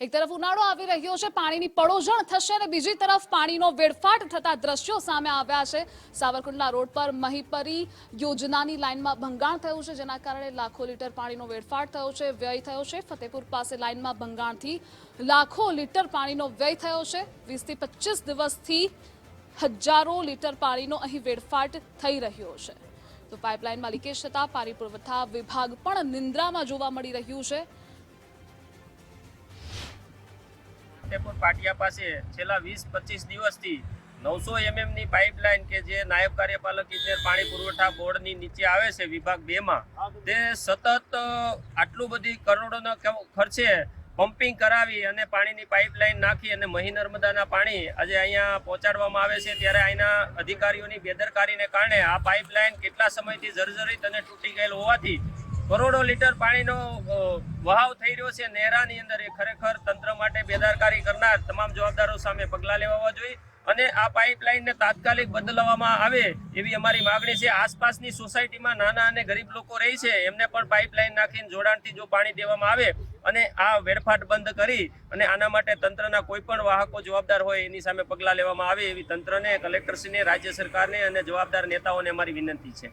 એક તરફ ઉનાળો આવી રહ્યો છે, પાણીની પડોજણ થશે અને બીજી તરફ પાણીનો વેડફાટ થતા દ્રશ્યો સામે આવ્યા છે. સાવરકુંડલા રોડ પર મહીપરી યોજનાની લાઇનમાં ભંગાણ થયું છે, જેના કારણે લાખો લીટર પાણીનો વેડફાટ થયો છે, વ્યય થયો છે. ફતેપુર પાસે લાઇનમાં ભંગાણથી લાખો લીટર પાણીનો વ્યય થયો છે. વીસથી પચીસ દિવસથી હજારો લીટર પાણીનો અહીં વેડફાટ થઈ રહ્યો છે. તો પાઇપલાઇનમાં લીકેજ થતાં પાણી પુરવઠા વિભાગ પણ નિંદ્રામાં જોવા મળી રહ્યું છે. ફતેપુર પાટિયા પાસે છેલ્લા વીસ પચીસ દિવસથી નવસો એમએમની પાઇપલાઇન કે જે નાયબ કાર્યપાલક ઇજનેર પાણી પુરવઠા બોર્ડની નીચે આવે છે, વિભાગ બે માં, તે સતત આટલું બધી કરોડોના ખર્ચે પમ્પિંગ કરાવી અને પાણીની પાઇપલાઇન નાખી અને મહી નર્મદાના પાણી આજે અહીંયા પહોંચાડવામાં આવે છે, ત્યારે અહીંના અધિકારીઓની બેદરકારીને કારણે આ પાઇપલાઇન કેટલા સમયથી જર્જરિત અને તૂટી ગયેલ હોવાથી કરોડો લીટર પાણીનો વહાવ થઈ રહ્યો છે. નહેરાની અંદર એ ખરેખર તંત્ર માટે કરનાર તમામ જવાબદારો સામે પગલાં લેવા જોઈએ અને આ પાઇપલાઇનને તાત્કાલિક બદલવામાં આવે એવી અમારી માગણી છે. આસપાસની સોસાયટીમાં નાના અને ગરીબ લોકો રહે છે, એમને પણ પાઇપલાઇન નાખીને જોડાણથી જો પાણી દેવામાં આવે અને આ વેડફાટ બંધ કરી અને આના માટે તંત્રના કોઈ પણ વાહકો જવાબદાર હોય એની સામે પગલાં લેવામાં આવે એવી તંત્રને, કલેક્ટરશ્રીને, રાજ્ય સરકારને અને જવાબદાર નેતાઓને અમારી વિનંતી છે.